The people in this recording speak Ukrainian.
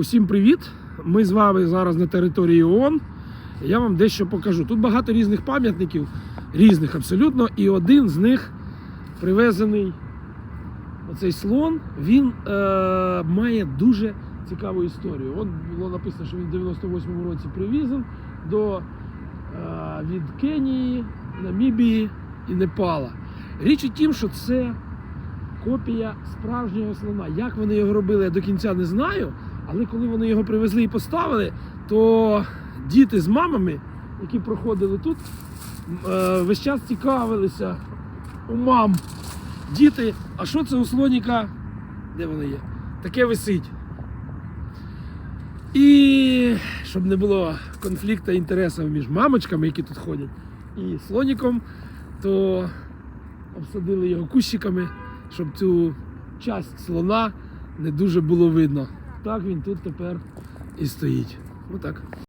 Усім привіт! Ми з вами зараз на території ООН. Я вам дещо покажу. Тут багато різних пам'ятників, різних абсолютно, і один з них привезений. Оцей слон, він е, має дуже цікаву історію. От було написано, що він в 98-му році привезен до, е, від Кенії, Намібії і Непала. Річ у тім, що це копія справжнього слона. Як вони його робили, я до кінця не знаю. Але коли вони його привезли і поставили, то діти з мамами, які проходили тут, е, весь час цікавилися у мам. Діти, а що це у слоніка? Де воно є? Таке висить. І щоб не було конфлікту інтересів між мамочками, які тут ходять, і слоніком, то обсадили його кущиками, щоб цю часть слона не дуже було видно. Так він тут тепер і стоїть. Отак.